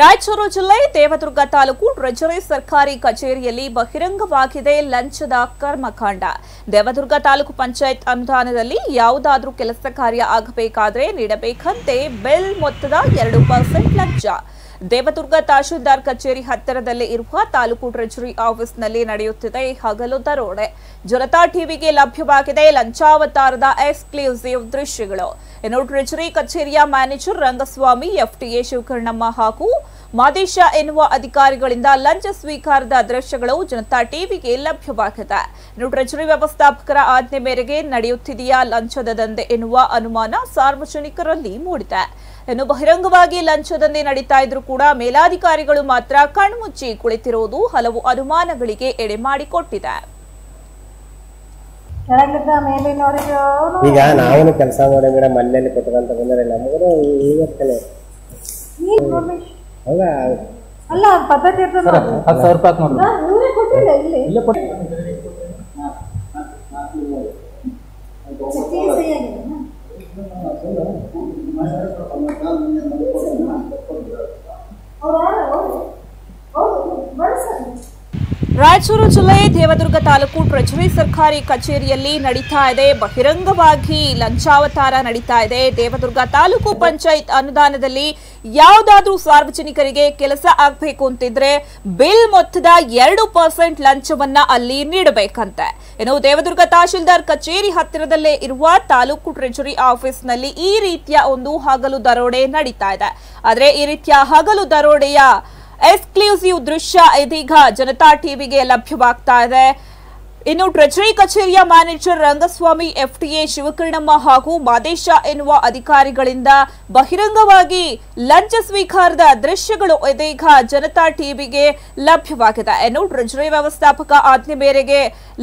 ರಾಯಚೂರು ಜಿಲ್ಲೆ ದೇವದುರ್ಗ ತಾಲೂಕು ಟ್ರೆಜರಿ ಸರ್ಕಾರಿ ಕಚೇರಿಯಲ್ಲಿ ಬಹಿರಂಗವಾಗಿದೆ ಲಂಚದ ಕರ್ಮಕಾಂಡ. ದೇವದುರ್ಗ ತಾಲೂಕು ಪಂಚಾಯತ್ ಅನುದಾನದಲ್ಲಿ ಯಾವುದಾದ್ರೂ ಕೆಲಸ ಕಾರ್ಯ ಆಗಬೇಕಾದ್ರೆ ನೀಡಬೇಕಂತೆ ಬೆಲ್ ಮೊತ್ತದ ಎರಡು ಪರ್ಸೆಂಟ್ ಲಂಚ. ದೇವದುರ್ಗ ತಹಶೀಲ್ದಾರ್ ಕಚೇರಿ ಹತ್ತಿರದಲ್ಲಿ ಇರುವ ತಾಲೂಕು ಟ್ರೆಜರಿ ಆಫೀಸ್ನಲ್ಲಿ ನಡೆಯುತ್ತಿದೆ ಹಗಲು ದರೋಡೆ ಜನತಾ ಟಿವಿಗೆ ಲಭ್ಯವಾಗಿದೆ ಲಂಚಾವತಾರದ ಎಕ್ಸ್ಕ್ಲೂಸಿವ್ ದೃಶ್ಯಗಳು. ಇನ್ನು ಟ್ರೆಜರಿ ಕಚೇರಿಯ ಮ್ಯಾನೇಜರ್ ರಂಗಸ್ವಾಮಿ, ಎಫ್ಟಿಎ ಶಿವಕರ್ಣಮ್ಮ ಹಾಗೂ ಮಾದೇಶ ಎನ್ನುವ ಅಧಿಕಾರಿಗಳಿಂದ ಲಂಚ ಸ್ವೀಕಾರದ ದೃಶ್ಯಗಳು ಜನತಾ ಟಿವಿಗೆ ಲಭ್ಯವಾಗಿದೆ ಇನ್ನು ಟ್ರೆಜರಿ ವ್ಯವಸ್ಥಾಪಕರ ಆಜ್ಞೆ ಮೇರೆಗೆ ನಡೆಯುತ್ತಿದೆಯಾ ಲಂಚದ ದಂಧೆ ಎನ್ನುವ ಅನುಮಾನ ಸಾರ್ವಜನಿಕರಲ್ಲಿ ಮೂಡಿದೆ ಇನ್ನು ಬಹಿರಂಗವಾಗಿ ಲಂಚದಂದೆ ನಡೀತಾ ಇದ್ರೂ ಕೂಡ ಮೇಲಾಧಿಕಾರಿಗಳು ಮಾತ್ರ ಕಣ್ಮುಚ್ಚಿ ಕುಳಿತಿರುವುದು ಹಲವು ಅನುಮಾನಗಳಿಗೆ ಎಡೆ ಮಾಡಿಕೊಟ್ಟಿದೆ ಕೆಳಗಿದ್ದ ಮೇಲೆ ನೋಡಿದ್ರು ಈಗ ನಾವು ಕೆಲಸ ಮಾಡಿ ಮೇಡಮ್ ಅಲ್ಲೆಲ್ಲಿ ಕೊಟ್ಕೊಂತ ಬಂದರೆ ನಮಗೂ ಈಗ ತಾನೆ ನೀನ್ ನೋಡ್ಬೇಕು. ಹೌದಾ ಅಲ್ಲ ಪದ್ಧತಿ ಇರ್ತದ ಹತ್ತು ಸಾವಿರ ರೂಪಾಯಿ ಆತ್ ನೋಡ್ರಿ ಇವರೇ ಕೊಟ್ಟಿಲ್ಲ ಇಲ್ಲಿ ಇಲ್ಲೇ ರಾಯಚೂರು ಜಿಲ್ಲೆ ದೇವದುರ್ಗ ತಾಲೂಕು ಟ್ರೆಜರಿ ಸರ್ಕಾರಿ ಕಚೇರಿಯಲ್ಲಿ ನಡೀತಾ ಇದೆ. ಬಹಿರಂಗವಾಗಿ ಲಂಚಾವತಾರ ನಡೀತಾ ಇದೆ. ದೇವದುರ್ಗ ತಾಲೂಕು ಪಂಚಾಯತ್ ಅನುದಾನದಲ್ಲಿ ಯಾವುದಾದ್ರೂ ಸಾರ್ವಜನಿಕರಿಗೆ ಕೆಲಸ ಆಗ್ಬೇಕು ಅಂತಿದ್ರೆ ಬಿಲ್ ಮೊತ್ತದ ಎರಡು ಪರ್ಸೆಂಟ್ ಲಂಚವನ್ನ ಅಲ್ಲಿ ನೀಡಬೇಕಂತೆ. ಇನ್ನು ದೇವದುರ್ಗ ತಹಶೀಲ್ದಾರ್ ಕಚೇರಿ ಹತ್ತಿರದಲ್ಲೇ ಇರುವ ತಾಲೂಕು ಟ್ರೆಜರಿ ಆಫೀಸ್ನಲ್ಲಿ ಈ ರೀತಿಯ ಒಂದು ಹಗಲು ದರೋಡೆ ನಡೀತಾ ಇದೆ. ಆದರೆ ಈ ರೀತಿಯ ಹಗಲು ದರೋಡೆಯ ಎಕ್ಸ್ಕ್ಲೂಸಿವ್ ದೃಶ್ಯ ಇದೀಗ ಜನತಾ ಟಿವಿಗೆ ಲಭ್ಯವಾಗ್ತಾ ಇದೆ ಇನ್ನು ಟ್ರೆಜರಿ ಕಚೇರಿಯ ಮ್ಯಾನೇಜರ್ ರಂಗಸ್ವಾಮಿ ಎಫ್ಟಿಎ ಶಿವಕಿರಣಮ್ಮ ಹಾಗೂ ಮಾದೇಶ ಎನ್ನುವ ಅಧಿಕಾರಿಗಳಿಂದ ಬಹಿರಂಗವಾಗಿ ಲಂಚ ಸ್ವೀಕಾರದ ದೃಶ್ಯಗಳು ಇದೀಗ ಜನತಾ ಟಿವಿಗೆ ಲಭ್ಯವಾಗಿದೆ. ಎನ್ನು ಟ್ರೆಜರಿ ವ್ಯವಸ್ಥಾಪಕ ಆಜ್ಞೆ ಮೇರೆಗೆ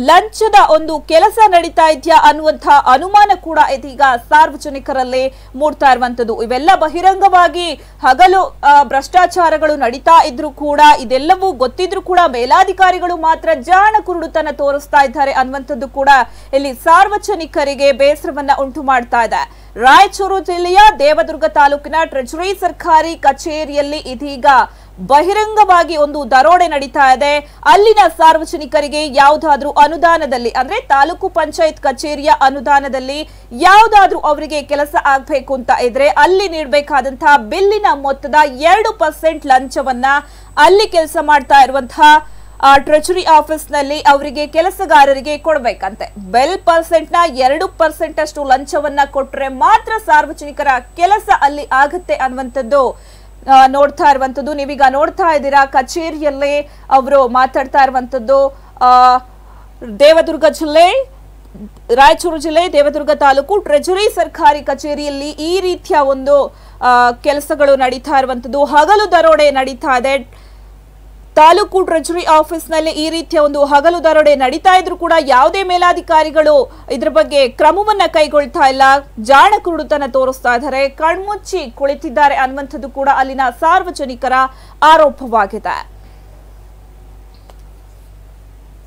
ಲಂಚದ ಒಂದು ಕೆಲಸ ನಡೀತಾ ಇದೆಯಾ ಅನ್ನುವಂತಹ ಅನುಮಾನ ಕೂಡ ಇದೀಗ ಸಾರ್ವಜನಿಕರಲ್ಲಿ ಮೂಡ್ತಾ ಇರುವಂತದ್ದು ಇವೆಲ್ಲ ಬಹಿರಂಗವಾಗಿ ಹಗಲು ಭ್ರಷ್ಟಾಚಾರಗಳು ನಡೀತಾ ಇದ್ರು ಕೂಡ, ಇದೆಲ್ಲವೂ ಗೊತ್ತಿದ್ರು ಕೂಡ ಮೇಲಾಧಿಕಾರಿಗಳು ಮಾತ್ರ ಜಾಣ ಕುರುಡುತನ ತೋರಿಸ್ತಾ ಇದ್ದಾರೆ. ಅನ್ನುವಂಥದ್ದು ಕೂಡ ಇಲ್ಲಿ ಸಾರ್ವಜನಿಕರಿಗೆ ಬೇಸರವನ್ನ ಉಂಟು ಮಾಡ್ತಾ ಇದೆ. ರಾಯಚೂರು ಜಿಲ್ಲೆಯ ದೇವದುರ್ಗ ತಾಲೂಕಿನ ಟ್ರೆಜರಿ ಸರ್ಕಾರಿ ಕಚೇರಿಯಲ್ಲಿ ಇದೀಗ ಬಹಿರಂಗವಾಗಿ ಒಂದು ದರೋಡೆ ನಡೀತಾ ಇದೆ. ಅಲ್ಲಿನ ಸಾರ್ವಜನಿಕರಿಗೆ ಯಾವುದಾದ್ರೂ ಅನುದಾನದಲ್ಲಿ, ಅಂದ್ರೆ ತಾಲೂಕು ಪಂಚಾಯತ್ ಕಚೇರಿಯ ಅನುದಾನದಲ್ಲಿ ಯಾವುದಾದ್ರೂ ಅವರಿಗೆ ಕೆಲಸ ಆಗ್ಬೇಕು ಅಂತ ಇದ್ರೆ ಅಲ್ಲಿ ನೀಡಬೇಕಾದಂತಹ ಬಿಲ್ಲಿನ ಮೊತ್ತದ ಎರಡು ಪರ್ಸೆಂಟ್ ಲಂಚವನ್ನ ಅಲ್ಲಿ ಕೆಲಸ ಮಾಡ್ತಾ ಇರುವಂತಹ ಟ್ರೆಜರಿ ಆಫೀಸ್ನಲ್ಲಿ ಅವರಿಗೆ ಕೆಲಸಗಾರರಿಗೆ ಕೊಡಬೇಕಂತೆ. ಬೆಲ್ ಪರ್ಸೆಂಟ್ನ ಎರಡು ಪರ್ಸೆಂಟ್ ಅಷ್ಟು ಲಂಚವನ್ನ ಕೊಟ್ಟರೆ ಮಾತ್ರ ಸಾರ್ವಜನಿಕರ ಕೆಲಸ ಅಲ್ಲಿ ಆಗತ್ತೆ ಅನ್ನುವಂಥದ್ದು ನೋಡ್ತಾ ಇರುವಂತದ್ದು ನೀವೀಗ ನೋಡ್ತಾ ಇದ್ದೀರಾ, ಕಚೇರಿಯಲ್ಲೇ ಅವರು ಮಾತಾಡ್ತಾ ಇರುವಂತದ್ದು ದೇವದುರ್ಗ ಜಿಲ್ಲೆ, ರಾಯಚೂರು ಜಿಲ್ಲೆ, ದೇವದುರ್ಗ ತಾಲೂಕು ಟ್ರೆಜರಿ ಸರ್ಕಾರಿ ಕಚೇರಿಯಲ್ಲಿ ಈ ರೀತಿಯ ಒಂದು ಕೆಲಸಗಳು ನಡೀತಾ ಇರುವಂತದ್ದು ಹಗಲು ದರೋಡೆ ನಡೀತಾ ಇದೆ. ತಾಲೂಕು ಟ್ರೆಜರಿ ಆಫೀಸ್ನಲ್ಲಿ ಈ ರೀತಿಯ ಒಂದು ಹಗಲು ದರೋಡೆ ನಡೀತಾ ಇದ್ರು ಕೂಡ ಯಾವುದೇ ಮೇಲಾಧಿಕಾರಿಗಳು ಇದ್ರ ಬಗ್ಗೆ ಕ್ರಮವನ್ನ ಕೈಗೊಳ್ತಾ ಇಲ್ಲ. ಜಾಣ ಕುರುಡುತನ ತೋರಿಸ್ತಾ ಇದ್ದಾರೆ. ಕಣ್ಮುಚ್ಚಿ ಕುಳಿತಿದ್ದಾರೆ ಅನ್ನುವಂಥದ್ದು ಕೂಡ ಅಲ್ಲಿನ ಸಾರ್ವಜನಿಕರ ಆರೋಪವಾಗಿದೆ.